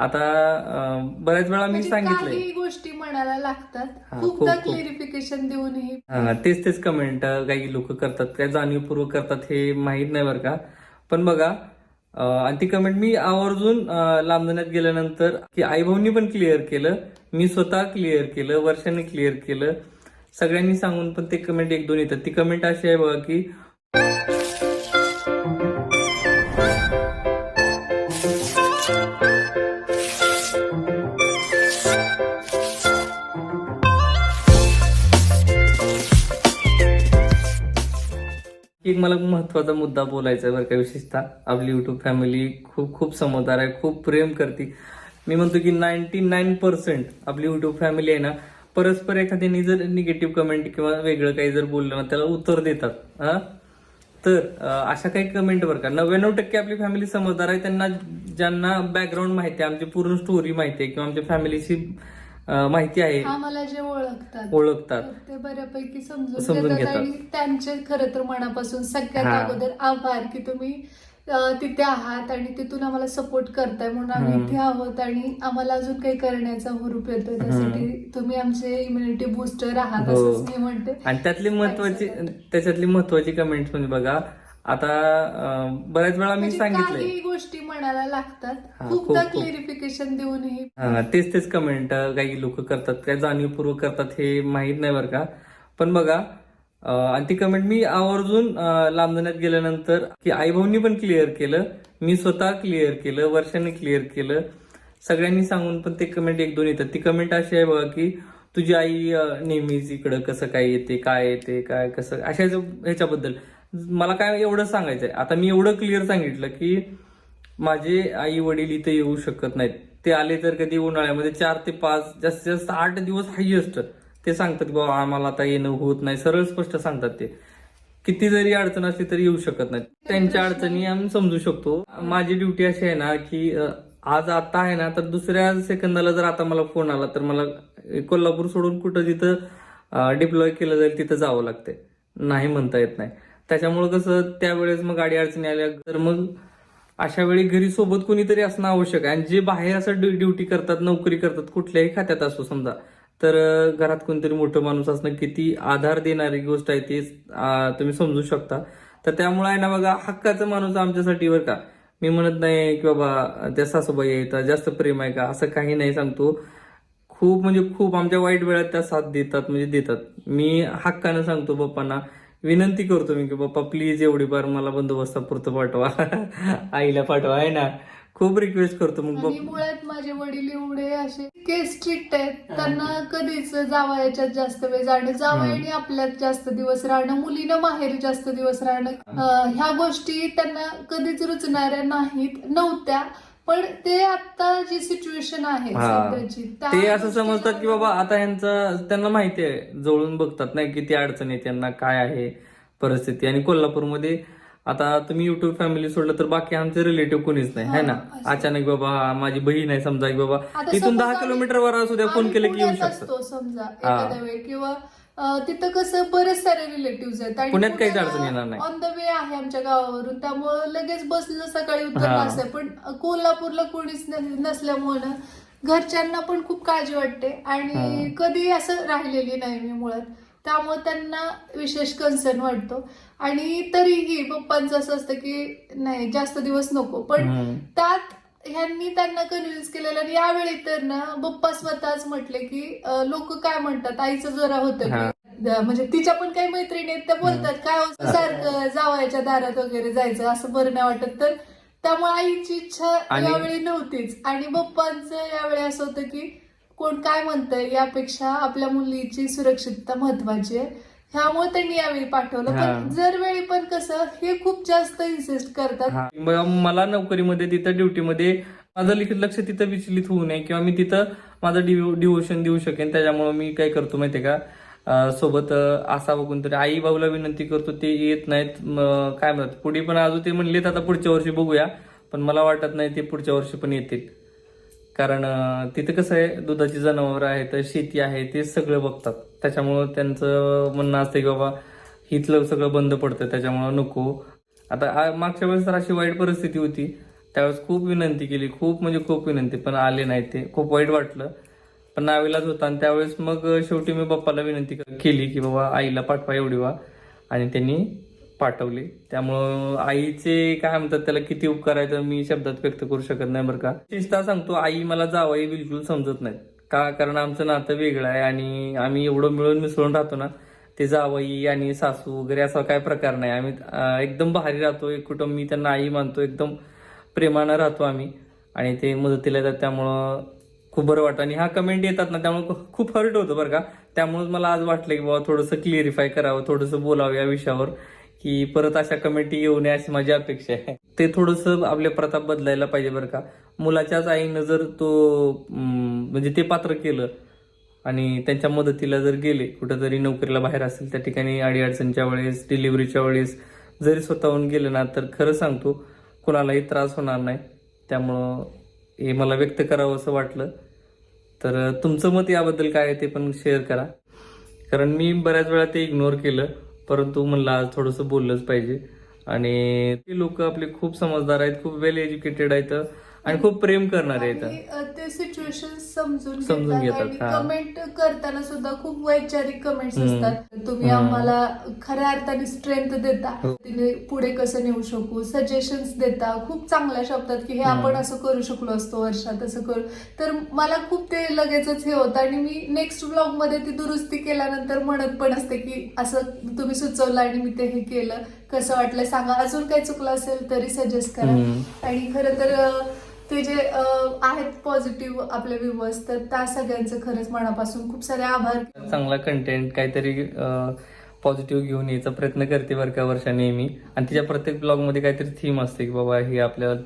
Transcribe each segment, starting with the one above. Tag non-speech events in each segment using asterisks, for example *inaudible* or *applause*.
आता बऱ्याच वेळा मी म्हणजे सांगितलंय. गोष्टी म्हणायला लागतात. खूपदा देऊनही. हा, तेच तेच कमेंट काही लोक करतात काय जाणीवपूर्वक करतात हे माहीत नाही बरं का. पण बघा आणि ती कमेंट मी आवर्जून लांबण्यात गेल्यानंतर की आई भाऊनी पण क्लिअर केलं. मी स्वतः क्लिअर केलं वर्षाने क्लिअर केलं. सगळ्यांनी सांगून पण ते कमेंट एक दोन येतात. ती कमेंट अशी आहे बघा की एक मला महत्त्वाचा मुद्दा बोलायचा आहे बरं का विशेषतः आपली युट्यूब फॅमिली खूप खूप समजदार आहे खूप प्रेम करते. मी म्हणतो की नाईन्टी नाईन पर्सेंट आपली युट्यूब फॅमिली आहे ना परस्पर एखाद्याने जर निगेटिव्ह कमेंट किंवा वेगळं काही जर बोललं ना त्याला उत्तर देतात. हा? तर अशा काही कमेंट बरं का नव्याण्णव टक्के आपली फॅमिली समजदार आहे. त्यांना ज्यांना बॅकग्राऊंड माहिती आहे आमची पूर्ण स्टोरी माहिती आहे किंवा आमच्या फॅमिलीची माहिती आहे आम्हाला जे ओळखतात ओळखतात ते बऱ्यापैकी समजून घेतात. आणि त्यांचे खरं तर मनापासून सगळ्यात. अगोदर आभार की तुम्ही तिथे आहात आणि तिथून आम्हाला सपोर्ट करताय म्हणून आम्ही. इथे आहोत आणि आम्हाला अजून काही करण्याचा हुरूप येतोय त्यासाठी तुम्ही आमचे इम्युनिटी बुस्टर आहात हो. असंच मी म्हणते आणि त्यातली महत्वाची त्याच्यातली महत्वाची कमेंट म्हणजे बघा आता बऱ्याच वेळा मी म्हणजे सांगितलंय. काही गोष्टी म्हणायला लागतात. खूपदा खूप- खूप. क्लिअरिफिकेशन देऊनही. हा, तेच तेच कमेंट काही लोक करतात काय जाणीवपूर्वक करतात हे माहीत नाही बरं का. पण बघा आणि ती कमेंट मी आवर्जून लांबण्यात गेल्यानंतर की आई भाऊनी पण क्लिअर केलं. मी स्वतः क्लिअर केलं वर्षाने क्लिअर केलं. सगळ्यांनी सांगून पण ते कमेंट एक दोन येतात. ती कमेंट अशी आहे बघा की तुझी आई नेहमीच इकडं कसं काय येते काय येते काय कसं? अशा ह्याच्याबद्दल. मला काय एवढं सांगायचंय? आता मी एवढं क्लिअर सांगितलं की माझे आई वडील इथे येऊ शकत नाहीत. ते आले तर कधी उन्हाळ्यामध्ये चार ते पाच जास्तीत जास्त आठ दिवस हायएस्ट ते सांगतात बाबा आम्हाला आता येणं होत नाही. सरळ स्पष्ट सांगतात ते. किती जरी अडचण असली तरी येऊ शकत नाही त्यांच्या अडचणी आम्ही समजू शकतो. माझी ड्युटी अशी आहे ना की आज आता आहे ना तर दुसऱ्या सेकंदाला जर आता मला फोन आला तर मला कोल्हापूर सोडून कुठं जिथं डिप्लॉय केलं जाईल तिथं जावं लागतंय. नाही म्हणता येत नाही. त्याच्यामुळं कसं त्यावेळेस मग गाडी अडचणी आल्या. तर मग अशा वेळी घरी सोबत कोणीतरी असणं आवश्यक आहे. आणि जे बाहेर असं ड्यु- ड्युटी करतात नोकरी करतात कुठल्याही खात्यात असो समजा तर घरात कोणतरी मोठं माणूस असणं किती आधार देणारी गोष्ट आहे ती तुम्ही समजू शकता. तर त्यामुळे आहे ना बघा हक्काचा माणूस आमच्यासाठी बरं का. मी म्हणत नाही की बाबा त्या सासूबाई आहेत जास्त प्रेम आहे का असं काही नाही सांगतो. खूप म्हणजे खूप आमच्या वाईट वेळात त्या साथ देतात म्हणजे देतात. मी हक्कानं सांगतो बाप्पांना विनंती करतो मी की बाप्पा प्लीज एवढी बार मला बंदोबस्तापुरतं पाठवा. आईला पाठवा आहे ना? खूप रिक्वेस्ट करतो मग आणि बाप- मुळात माझे वडील एवढे असे के स्ट्रिक्ट आहेत. त्यांना कधीच जावयाच्यात जास्त वेळ जाणं जावयाने आपल्यात जास्त दिवस राहणं मुलीनं माहेरी जास्त दिवस राहणं अं, ह्या गोष्टी त्यांना कधीच रुचणाऱ्या नाहीत नव्हत्या. पण ते आता जी सिच्युएशन आहे हा. सध्याची त्या ते असं समजतात की बाबा आता ह्यांचं त्यांना माहिती आहे जवळून बघतात नाही किती अडचण आहे त्यांना काय आहे परिस्थिती आणि कोल्हापूरमध्ये आता तुम्ही युट्यूब फॅमिली सोडलं तर बाकी आमचे रिलेटिव्ह कोणीच नाही है ना असं. अचानक बाबा माझी बहीण आहे समजा की बाबा आता इथून suppose दहा आम्ही- किलोमीटर वर असू द्या फोन आम्ही केले की येऊ पुण्यात शकतात असतो समजा एखाद्या वेळ किंवा तिथं कसं बरेच सारे रिलेटिव्ह आहेत आणि पुण्यात काहीच अडचण येणार नाही. ऑन द वे आहे आमच्या गावावरून त्यामुळं लगेच बसलं सकाळी उत्तर हा. असं पण कोल्हापूरला कोणीच न- नसल्यामुळं घरच्यांना पण खूप काळजी वाटते आणि हा. कधी असं राहिलेली नाही मी मुळात त्यामुळे त्यांना विशेष कन्सर्न वाटतो आणि तरीही पप्पांचं असं असतं की नाही जास्त दिवस नको पण हम्म. त्यात ह्यांनी त्यांना कन्व्हिन्स केलेलं आणि यावेळी तर ना बप्पा स्वतःच म्हटले की लोक काय म्हणतात? आईचं जरा होतं म्हणजे तिच्या पण काही मैत्रिणी आहेत त्या बोलतात काय सारखं जावयाच्या दारात वगैरे जायचं असं बरं नाही वाटत. तर त्यामुळे आईची इच्छा यावेळी नव्हतीच. आणि बप्पांचं यावेळी असं होतं की कोण काय म्हणतंय यापेक्षा आपल्या मुलीची सुरक्षितता महत्वाची आहे. ह्यामुळे त्यांनी यावेळी पाठवलं. पण जर वेळी पण कसं हे खूप जास्त इन्सिस्ट करतात. मला नोकरीमध्ये तिथं ड्युटीमध्ये माझं लिखित लक्ष तिथं विचलित होऊ नये किंवा मी तिथं माझं डिवोशन देऊ शकेन. त्याच्यामुळे मी काय करतो माहितीये का? सोबत अं, असावं कोणतरी आई बाबूला विनंती करतो ते येत नाहीत. काय म्हणतात पुढे पण अजून ते म्हणलेत आता पुढच्या वर्षी बघूया. पण मला वाटत नाही ते पुढच्या वर्षी पण येतील. कारण तिथे तिथं कसं आहे दुधाची जनावर आहेत शेती आहे ते सगळं बघतात. त्याच्यामुळं त्यांचं म्हणणं असतं की बाबा इथलं सगळं बंद पडतं त्याच्यामुळं नको. आता मागच्या वेळेस तर अशी वाईट परिस्थिती होती. त्यावेळेस खूप विनंती केली खूप म्हणजे खूप विनंती पण आले नाही ते. खूप वाईट वाटलं. पण नावेलाच होता आणि त्यावेळेस मग शेवटी मी बाप्पाला विनंती केली की बाबा आईला पाठवा एवढी वा. आणि त्यांनी पाठवले. त्यामुळं आईचे काय म्हणतात त्याला किती उपकार मी शब्दात व्यक्त करू शकत नाही बरं का. शिस्ता सांगतो आई मला जावाई बिलकुल समजत नाहीत. का? कारण आमचं नातं वेगळं आहे आणि आम्ही एवढं मिळून मिसळून राहतो ना ते जावई आणि सासू वगैरे असा काय प्रकार नाही. आम्ही एकदम भारी राहतो एक कुटुंब मी त्यांना आई मानतो एकदम प्रेमानं राहतो आम्ही आणि ते मदतीला येतात. त्यामुळं खूप बरं वाटतं. आणि हा कमेंट येतात ना त्यामुळे खूप- खूप हर्ट होतं बरं का. त्यामुळेच मला आज वाटलं की बाबा थोडंसं क्लिअरिफाय करावं थोडंसं बोलावं या विषयावर. की परत अशा कमिटी येऊ नये अशी माझी अपेक्षा आहे. ते थोडंसं आपले प्रताप बदलायला पाहिजे बरं का. मुलाच्याच आईनं जर तो म्हणजे ते पात्र केलं आणि त्यांच्या मदतीला जर गेले कुठंतरी नोकरीला बाहेर असेल त्या ठिकाणी अडीअडचणच्या वेळेस डिलिव्हरीच्या वेळेस जरी स्वतःहून गेलं ना तर खरं सांगतो कुणालाही त्रास होणार नाही. त्यामुळं हे मला व्यक्त करावं असं वाटलं. तर तुमचं मत याबद्दल काय आहे ते पण शेअर करा. कारण मी बऱ्याच वेळा ते इग्नोर केलं. परंतु म्हणलं आज थोडंसं बोललंच पाहिजे. आणि ते लोक आपले खूप समजदार आहेत खूप वेल एज्युकेटेड आहेत. आणि खूप प्रेम करणारे अ, ते सिच्युएशन समजून समजून घेतात, हा. कमेंट करताना सुद्धा खूप वैचारिक कमेंट्स हम्म. असतात तुम्ही हम्म. आम्हाला खऱ्या अर्थाने स्ट्रेंथ देता हो. तिने पुढे कसं नेऊ शकू सजेशन्स देता खूप चांगल्या शब्दात की हे हम्म. आपण असं करू शकलो असतो वर्षात असं करू तर मला खूप ते लगेचच हे होतं आणि मी नेक्स्ट ब्लॉगमध्ये ती दुरुस्ती केल्यानंतर म्हणत पण असते की असं तुम्ही सुचवलं आणि मी ते हे केलं कसं वाटलं सांगा. अजून काही चुकलं असेल तरी सजेस्ट करा. आणि खरं तर ते जे आहेत पॉझिटिव्ह आपले व्ह्युअर्स तर त्या सगळ्यांचं खरंच मनापासून खूप सारे आभार. चांगला कंटेंट काहीतरी पॉझिटिव्ह घेऊन यायचा प्रयत्न करते बरं का वर्षा नेहमी. आणि तिच्या प्रत्येक ब्लॉगमध्ये काहीतरी थीम असते की बाबा हे आपल्याला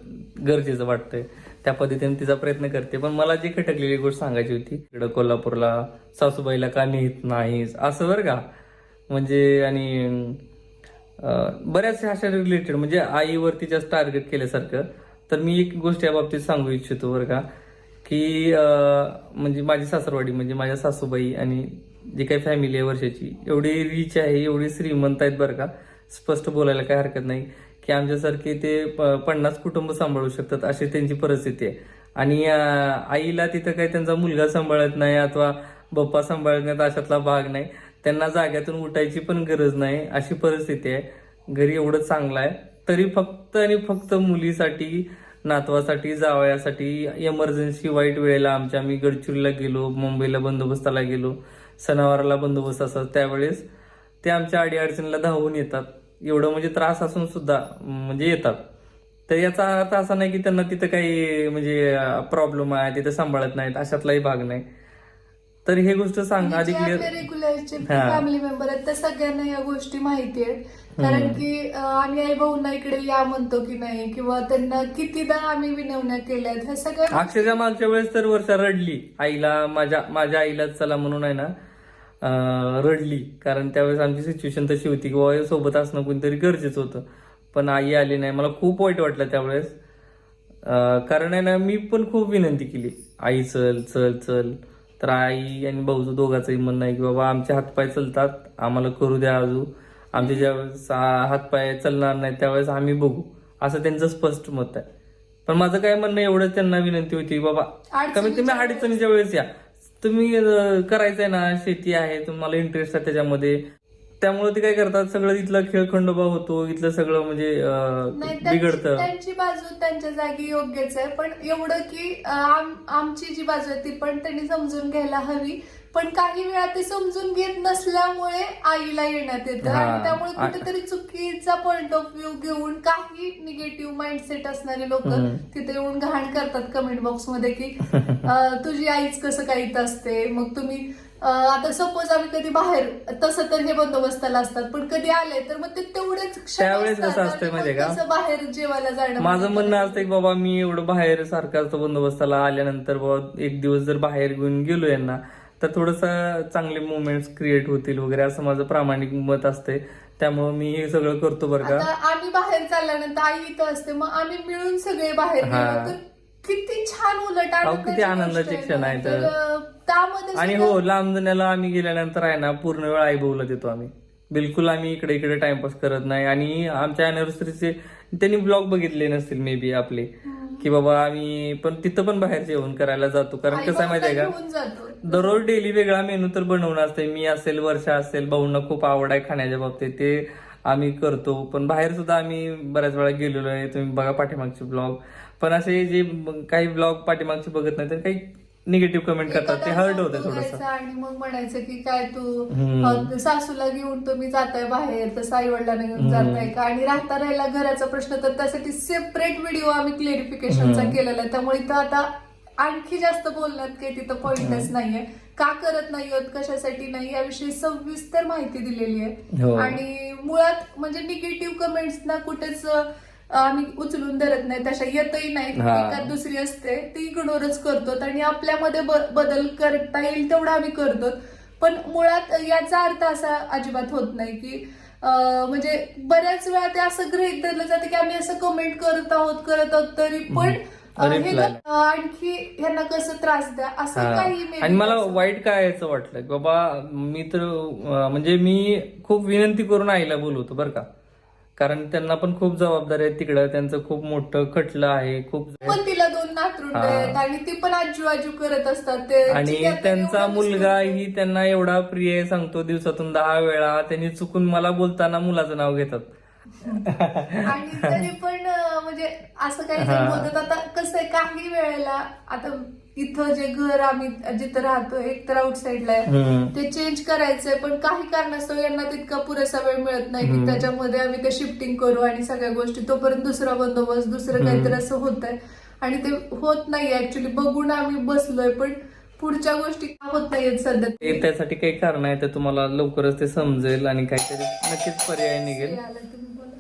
गरजेचं वाटतंय. त्या पद्धतीने तिचा प्रयत्न करते. पण मला जी खटकलेली गोष्ट सांगायची होती इकडं कोल्हापूरला सासूबाईला का नेत नाहीस? असं बरं का? म्हणजे आणि बऱ्याचशा अशा रिलेटेड म्हणजे आईवरती जास्त टार्गेट केल्यासारखं. तर मी एक गोष्ट या बाबतीत सांगू इच्छितो बरं का की म्हणजे माझी सासरवाडी म्हणजे माझ्या सासूबाई आणि जी काही फॅमिली आहे वर्षाची एवढी रिच आहे एवढी श्रीमंत आहेत बरं का. स्पष्ट बोलायला काही हरकत नाही की आमच्यासारखे ते प- पन्नास कुटुंब सांभाळू शकतात अशी त्यांची परिस्थिती आहे. आणि आईला तिथं काही त्यांचा मुलगा सांभाळत नाही अथवा बप्पा सांभाळत नाही अशातला भाग नाही. त्यांना जाग्यातून उठायची पण गरज नाही. अशी परिस्थिती आहे. घरी एवढं चांगलं आहे. तरी फक्त आणि फक्त मुलीसाठी नातवासाठी जावयासाठी एमर्जन्सी वाईट वेळेला आमच्या आम्ही गडचिरोलीला गेलो मुंबईला बंदोबस्ताला गेलो सणावाराला बंदोबस्त असतात. त्यावेळेस ते आमच्या अडीअडचणीला धावून येतात. एवढं म्हणजे त्रास असून सुद्धा म्हणजे येतात. तर याचा अर्थ असा नाही की त्यांना तिथं काही म्हणजे प्रॉब्लेम आहे तिथं सांभाळत नाहीत. अशातलाही भाग नाही. तर हे गोष्ट सांग आधी क्लिअर रेग्युलरचे हा. फॅमिली मेंबर आहेत त्या सगळ्यांना या गोष्टी माहिती आहेत. कारण की अ, आम्ही आई भाऊंना इकडे या म्हणतो की नाही किंवा त्यांना कितीदा आम्ही विनवण्या केल्यात ह्या सगळ्या अक्षरशः मागच्या वेळेस तर वर्षा रडली. आईला माझ्या माझ्या आईला चला म्हणून आहे ना अं, रडली. कारण त्यावेळेस आमची सिच्युएशन तशी होती की बाबा सोबत असणं कोणतरी गरजेचं होतं. पण आई आली नाही. मला खूप वाईट वाटलं त्यावेळेस. अं, कारण आहे ना मी पण खूप विनंती केली. आई चल चल चल. तर आई आणि भाऊचं दोघांचंही म्हणणं आहे की बाबा आमचे हातपाय चलतात आम्हाला करू द्या अजून आमचे ज्यावेळेस हातपाय चालणार नाही त्यावेळेस आम्ही बघू. असं त्यांचं स्पष्ट मत आहे. पण माझं काय म्हणणं एवढंच त्यांना विनंती होती की बाबा कमीत कमी अडचणीच्या वेळेस या. तुम्ही करायचंय ना शेती आहे तुम्हाला इंटरेस्ट आहे त्याच्यामध्ये. त्यामुळे ते काय करतात सगळं इथला खेळ खंडोबा होतो इथलं सगळं म्हणजे अं, नाही त्यांची बिघडतं. त्यांची बाजू त्यांच्या जागी योग्यच आहे पण एवढं की अं, आम- आमची जी बाजू आहे ती पण त्यांनी समजून घ्यायला हवी. पण काही वेळा ते समजून घेत नसल्यामुळे आईला येण्यात येतं. आणि त्यामुळे कुठेतरी चुकीचा पॉइंट ऑफ व्ह्यू घेऊन काही निगेटिव्ह माइंडसेट असणारे लोक. तिथे येऊन घाण करतात कमेंट बॉक्समध्ये की *laughs* तुझी आईच कसं काही असते मग तुम्ही आता सपोज आम्ही कधी बाहेर तसं तर हे बंदोबस्ताला असतात पण कधी आले तर मग ते तेवढेच त्यावेळेस कसं आणि माहितीये का? बाहेर जेवायला जाणं माझं म्हणणं असतं की बाबा मी एवढं बाहेर सारखं असतं बंदोबस्ताला आल्यानंतर बाबा एक दिवस जर बाहेर घेऊन गेलो यांना तर थोडस चांगले मुवमेंट्स क्रिएट होतील वगैरे असं माझं प्रामाणिक मत असते त्यामुळे मी हे सगळं करतो बरं का आता आम्ही बाहेर चालल्यानंतर आई इथं असते मग आम्ही मिळून सगळे बाहेर हा. गेलो तर किती छान उलट अहो, किती आनंदाची आहे क्षण ना. आहेत. तर, त्यामध्ये आणि हो लांब जाण्याला आम्ही गेल्यानंतर आहे ना पूर्ण वेळ आई भाऊला देतो आम्ही बिलकुल आम्ही इकडे इकडे टाइमपास करत नाही आणि आमच्या अॅनिव्हर्सरीचे त्यांनी ब्लॉग बघितले नसतील मे बी आपले. की बाबा आम्ही पण तिथं पण बाहेर जेवण करायला जातो. कारण कसं आहे माहिती आहे का? दररोज डेली वेगळा मेनू तर बनवणं असते मी असेल वर्षा असेल भाऊंना खूप आवड आहे खाण्याच्या बाबतीत. ते आम्ही करतो. पण बाहेर सुद्धा आम्ही बऱ्याच वेळा गेलेलो आहे. तुम्ही बघा पाठीमागचे ब्लॉग पण असे जे काही ब्लॉग पाठीमागचे बघत नाही तर काही निगेटिव्ह कमेंट करतात. ते हर्ट होते थोडस. आणि मग म्हणायचं की काय तू हम्म. सासूला घेऊन तुम्ही जाताय बाहेर तसं आई वडिलांना घेऊन जाताय का? आणि राहता राहिला घराचा प्रश्न तर त्यासाठी सेपरेट व्हिडिओ आम्ही क्लेरिफिकेशनचा केलेला आहे. त्यामुळे इथं आता आणखी जास्त बोलण्यात काही तिथं पॉइंटच नाहीये. का करत नाही आहोत कशासाठी नाही याविषयी सविस्तर माहिती दिलेली हो. आहे आणि मुळात म्हणजे निगेटिव्ह कमेंट्स ना कुठेच आम्ही उचलून धरत नाही तशा येतही नाही. एखाद दुसरी असते ती इग्नोरच करतो आणि आपल्यामध्ये बदल करता येईल तेवढा आम्ही करतो पण मुळात याचा अर्थ असा अजिबात होत नाही की म्हणजे बऱ्याच वेळा ते असं गृहित धरलं जातं की आम्ही असं कमेंट करत आहोत करत आहोत तरी पण आणखी ह्यांना कसं त्रास द्या असं. काही आणि मला वाईट काय याचं वाटलं की बाबा मी तर म्हणजे मी खूप विनंती करून आईला बोलवतो बरं का. कारण त्यांना पण खूप जबाबदारी आहे तिकडं त्यांचं खूप मोठं खटलं आहे खूप पण तिला दोन नातरुंड. आहेत आणि ती पण आजू आजू करत असतात ते आणि त्यांचा एवढं मुलगा. ही त्यांना एवढा प्रिय आहे, सांगतो दिवसातून दहा वेळा त्यांनी चुकून मला बोलताना मुलाचं नाव घेतात आणि तरी पण अं, म्हणजे असं काही जण हा. बोलतात आता कसं आहे काही वेळेला आता इथं जे घर आम्ही जिथं राहतो एक तर आउटसाईडला आहे. ते चेंज करायचंय पण काही कारणास्तव यांना तितका पुरेसा वेळ मिळत नाही की. त्याच्यामध्ये आम्ही ते शिफ्टिंग करू आणि सगळ्या गोष्टी तोपर्यंत दुसरा बंदोबस्त दुसरं काहीतरी असं होत आहे आणि ते होत नाही ऍक्च्युली बघून आम्ही बसलोय पण पुढच्या गोष्टी होत नाहीयेत सध्या? ते त्यासाठी काही कारण आहे तर तुम्हाला लवकरच ते समजेल आणि काहीतरी नक्कीच पर्याय निघेल.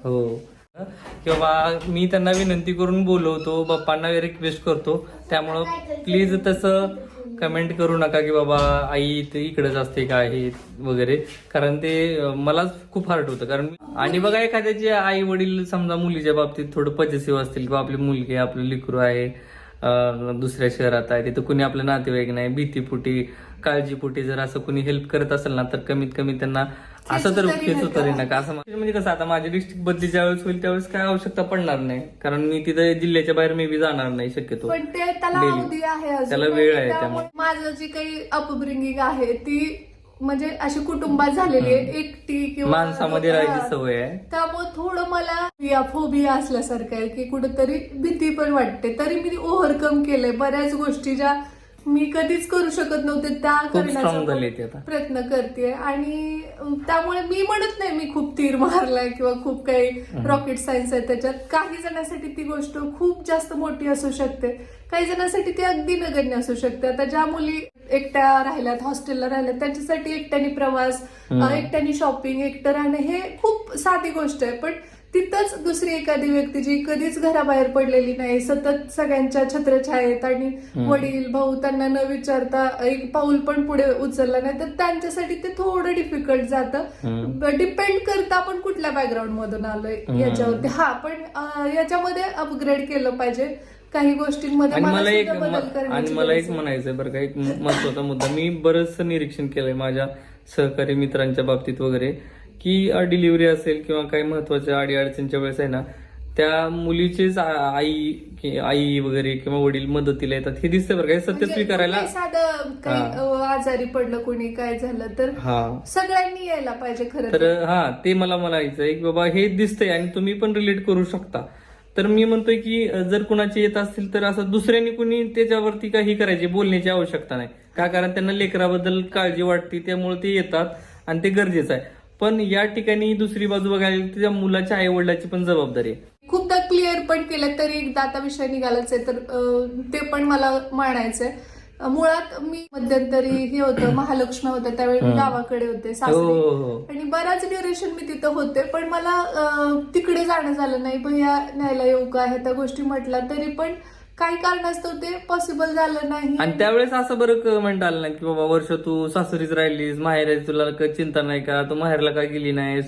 हो. किंवा मी त्यांना विनंती करून बोलवतो बाप्पांना रिक्वेस्ट करतो त्यामुळं प्लीज तसं कमेंट करू नका की बाबा आई ते इकडेच असते का? आहे वगैरे. कारण ते मलाच खूप हार्ट होतं. कारण आणि बघा एखाद्याचे आई वडील समजा मुलीच्या बाबतीत थोडं पजेसिव्ह असतील किंवा आपली मुलगी आपलं लिकरू आहे दुसऱ्या शहरात आहे तिथं कुणी आपलं नातेवाईक नाही भीतीपुटी काळजीपुटी जर असं कुणी हेल्प करत असेल ना तर कमीत कमी त्यांना असं तर खेचू तरी नका. असं म्हणजे कसं आता माझी डिस्ट्रिक्ट बदली ज्यावेळेस होईल त्यावेळेस काय आवश्यकता पडणार नाही कारण मी तिथे जिल्ह्याच्या बाहेर मे बी जाणार नाही शक्यतो पण ते त्याला Daily. अवधी आहे अजून. त्याला वेळ आहे त्यामुळे माझं जी काही अपब्रिंगिंग आहे ती म्हणजे अशी कुटुंबात झालेली आहे एकटी किंवा माणसामध्ये. राहायची सवय आहे त्यामुळे थोडं मला या फोबिया असल्यासारखं आहे की कुठेतरी भीती पण वाटते तरी मी ओव्हरकम केलंय बऱ्याच गोष्टी ज्या मी कधीच करू शकत नव्हते त्या खूप करण्याचा झाली आता. प्रयत्न करते. आणि त्यामुळे मी म्हणत नाही मी खूप तीर मारलाय किंवा खूप काही रॉकेट सायन्स आहे त्याच्यात. काही जणांसाठी ती गोष्ट खूप जास्त मोठी असू शकते. काही जणांसाठी ती अगदी नगण्य असू शकते. आता ज्या मुली एकट्या राहिल्यात हॉस्टेलला राहिल्यात त्यांच्यासाठी एकट्याने प्रवास अं, एकट्याने शॉपिंग एकटं राहणं हे खूप साधी गोष्ट आहे. पण तिथंच दुसरी एखादी व्यक्ती जी कधीच घराबाहेर पडलेली नाही सतत सगळ्यांच्या छत्रछायेत आणि वडील भाऊ त्यांना न विचारता एक पाऊल पण पुढे उचललं नाही तर त्यांच्यासाठी ते थोडं डिफिकल्ट जातं. डिपेंड करतं आपण कुठल्या बॅकग्राऊंड मधून आलोय याच्यावरती. हा पण याच्यामध्ये अपग्रेड केलं पाहिजे. काही गोष्टींमध्ये आणि मला एक आणि मला एक आहे. म्हणायचंय बरं का एक महत्त्वाचा मुद्दा. मी बरंच निरीक्षण केलंय माझ्या सहकारी मित्रांच्या बाबतीत वगैरे. की डिलिव्हरी असेल किंवा काही महत्त्वाच्या अडी अडचणीच्या वेळेस आहे ना त्या मुलीचीच आई कि- आई वगैरे किंवा वडील मदतीला येतात. हे दिसतंय बरं का? हे सत्य म्हणजे स्वीकारायला साधं काही आजारी पडलं कोणी काय झालं तर हा. सगळ्यांनी यायला पाहिजे खरं तर हा ते मला म्हणायचंय की बाबा हे दिसतंय आणि तुम्ही पण रिलेट करू शकता. तर मी म्हणतोय की जर कुणाचे येत असतील तर असं दुसऱ्यांनी कुणी त्याच्यावरती काही करायची बोलण्याची आवश्यकता नाही. का? कारण त्यांना लेकराबद्दल काळजी वाटते त्यामुळे ते येतात आणि ते गरजेचं आहे. पण या ठिकाणी दुसरी बाजू बघायला गेलं तर त्या मुलाच्या आई वडिलाची पण जबाबदारी आहे. खूपदा क्लिअर पण केलं तरी एकदा आता विषय निघालाच आहे तर अं, ते पण मला म्हणायचंय अं, मुळात मी मध्यंतरी हे होतं महालक्ष्मी होतं त्यावेळी मी गावाकडे होते हो सासरी. हो हो आणि बराच ड्युरेशन मी तिथं होते पण मला अं, तिकडे जाणं झालं नाही भैया न्यायला येऊ का ह्या त्या गोष्टी म्हटल्या तरी पण काही कारणास्तव ते पॉसिबल झालं नाही. आणि त्यावेळेस असं बरं क- म्हणता आलं ना की बाबा वर्ष तू सासरीच राहिलीस माहेर तुला चिंता नाही का? तू माहेरला का गेली नाहीस?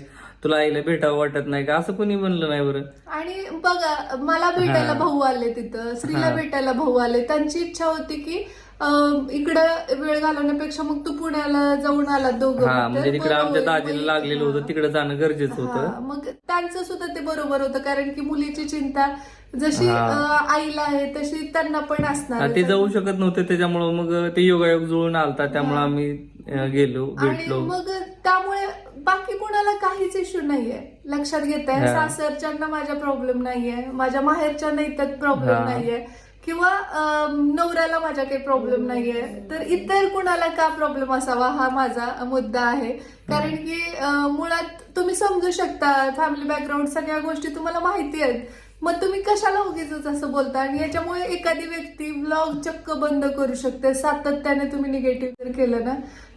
तुला आईला भेटावं वाटत नाही का असं कोणी बनलं नाही बरं आणि बघा मला भेटायला. भाऊ आले तिथं स्त्रीला. भेटायला भाऊ आले त्यांची इच्छा होती की अं, इकडं वेळ घालवण्यापेक्षा मग तू पुण्याला जाऊन आला दोघं हा म्हणजे तिकडे आमच्या. दाजीला लागलेलं. होतं तिकडे जाणं गरजेचं हा, होतं मग त्यांचं सुद्धा ते बरोबर होतं कारण की मुलीची चिंता जशी. अं, आईला आहे तशी त्यांना पण असणार हा. ते जाऊ शकत नव्हते त्याच्यामुळं मग ते योगायोग जुळून आलता त्यामुळे. आम्ही अं, गेलो आणि भेटलो मग त्यामुळे बाकी कुणाला काहीच इश्यू नाहीये. लक्षात घेत आहे. सासरच्यांना माझा प्रॉब्लेम नाहीये माझ्या माहेरच्यांना इथं प्रॉब्लेम. नाहीये किंवा नवऱ्याला माझा काही प्रॉब्लेम नाहीये तर इतर कुणाला का प्रॉब्लेम असावा हा माझा मुद्दा आहे. कारण की मुळात तुम्ही समजू शकता फॅमिली बॅकग्राऊंड सगळ्या गोष्टी तुम्हाला माहिती आहेत. मग तुम्ही कशाला उगीच असं बोलता? आणि याच्यामुळे एखादी व्यक्ती ब्लॉग चक्क बंद करू शकते सातत्याने तुम्ही निगेटिव्ह केलं ना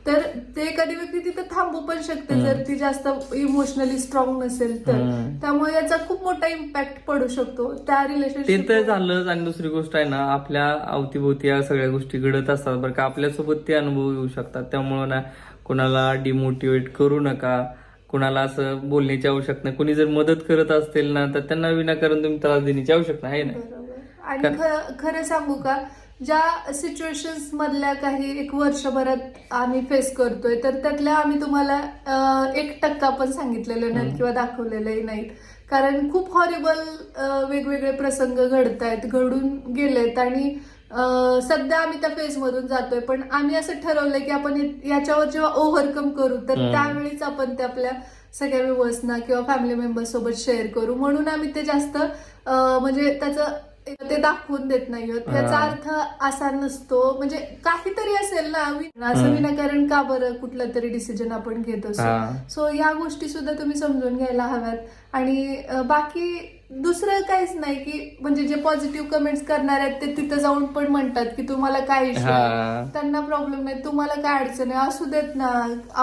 तर ते एखादी व्यक्ती तिथे थांबू पण शकते. जर ती जास्त इमोशनली स्ट्रॉंग नसेल तर. त्यामुळे याचा खूप मोठा इम्पॅक्ट पडू शकतो. त्या ते तर झालंच आणि दुसरी गोष्ट आहे ना आपल्या अवतीभोवती या सगळ्या गोष्टी घडत असतात. बरं का आपल्यासोबत ते अनुभव येऊ शकतात. त्यामुळं ना कोणाला डिमोटिवेट करू नका. कोणाला असं बोलण्याची आवश्यकता नाही. कोणी जर मदत करत असतील ना तर त्यांना विनाकारण तुम्ही त्रास देण्याची आवश्यकता आहे ना? बरोबर. आणि खरं सांगू का? ज्या सिच्युएशन्स मधल्या काही एक वर्षभरात आम्ही फेस करतोय तर त्यातल्या आम्ही तुम्हाला एक टक्का पण सांगितलेले नाहीत. किंवा दाखवलेले नाहीत कारण खूप हॉरिबल वेगवेगळे प्रसंग घडत आहेत घडून गेलेत आणि सध्या आम्ही त्या फेज मधून जातोय पण आम्ही असं ठरवलंय की आपण याच्यावर जेव्हा ओव्हरकम करू तर. त्यावेळीच आपण ते आपल्या सगळ्या व्यवस्था किंवा फॅमिली मेंबर सोबत शेअर करू म्हणून आम्ही ते जास्त म्हणजे त्याचं ते दाखवून देत नाही आहोत याचा हा. अर्थ असा नसतो. म्हणजे काहीतरी असेल ना असं. विनाकारण का बरं कुठला तरी डिसिजन आपण घेत असतो सो ह्या गोष्टी सुद्धा तुम्ही समजून घ्यायला हव्यात. आणि बाकी दुसरं काहीच नाही की म्हणजे जे पॉझिटिव्ह कमेंट्स करणार आहेत ते तिथं जाऊन पण म्हणतात की तुम्हाला काय हा. त्यांना प्रॉब्लेम नाही. तुम्हाला काय अडचण आहे? असू देत ना.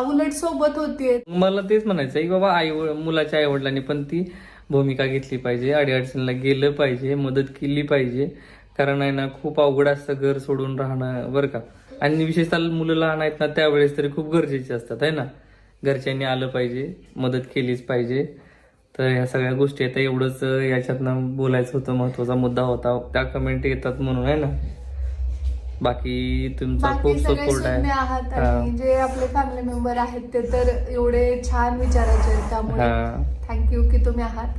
उलट सोबत होतीये मला तेच म्हणायचं की बाबा आई मुलाच्या आई वडिलांनी पण ती भूमिका घेतली पाहिजे अडीअडचणीला गेलं पाहिजे मदत केली पाहिजे. कारण आहे ना खूप अवघड असतं घर सोडून राहणं बरं का? आणि विशेषतः मुलं लहान आहेत ना त्यावेळेस तरी खूप गरजेचे असतात आहे ना? घरच्यांनी आलं पाहिजे मदत केलीच पाहिजे. तर ह्या सगळ्या गोष्टी आता एवढंच याच्यातनं बोलायचं होतं महत्त्वाचा मुद्दा होता. त्या कमेंट येतात म्हणून आहे ना? बाकी तुमचा खूप सपोर्ट आहे. जे आपले फॅमिली मेंबर आहेत ते तर एवढे छान विचारायचे त्यामुळे. थँक्यू की तुम्ही आहात.